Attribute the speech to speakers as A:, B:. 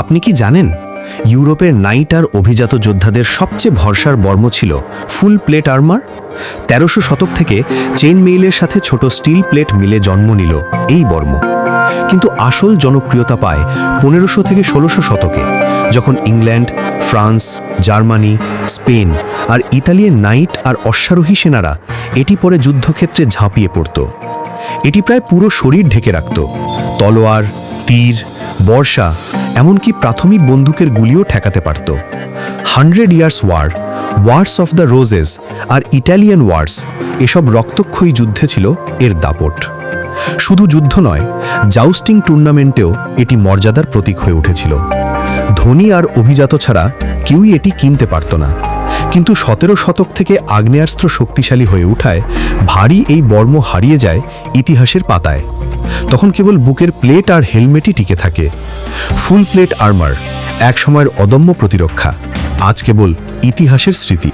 A: আপনি কি জানেন? ইউরোপের নাইট আর অভিজাত যোদ্ধাদের সবচেয়ে ভরসার বর্ম ছিল ফুল প্লেট আর্মার? তেরোশো শতক থেকে চেন মেইলের সাথে ছোট স্টিল প্লেট মিলে জন্ম নিল এই বর্ম। কিন্তু আসল জনপ্রিয়তা পায় পনেরোশো থেকে ষোলোশো শতকে, যখন ইংল্যান্ড, ফ্রান্স, জার্মানি, স্পেন আর ইতালির নাইট আর অশ্বারোহী সেনারা এটি পরে যুদ্ধক্ষেত্রে ঝাঁপিয়ে পড়ত। এটি প্রায় পুরো শরীর ঢেকে রাখত। তলোয়ার, তীর বর্ষা এমনকি প্রাথমিক বন্দুকের গুলিও ঠেকাতে পারত। Hundred years war, wars of the roses R Italian wars এসব রক্তক্ষয়ী যুদ্ধে ছিল এর দাপট। শুধু যুদ্ধ নয়, জাউস্টিং টুর্নামেন্টেও এটি মর্যাদার প্রতীক হয়ে উঠেছিল। ধনী আর অভিজাত ছাড়া কেউই এটি কিনতে পারত না। কিন্তু সতেরো শতক থেকে আগ্নেয়াস্ত্র শক্তিশালী হয়ে উঠায়, ভারী এই বর্ম হারিয়ে যায় ইতিহাসের পাতায়। তখন কেবল বুকের প্লেট আর হেলমেটই টিকে থাকে। ফুল প্লেট আর্মার, এক সময়ের অদম্য প্রতিরক্ষা, আজ কেবল ইতিহাসের স্মৃতি।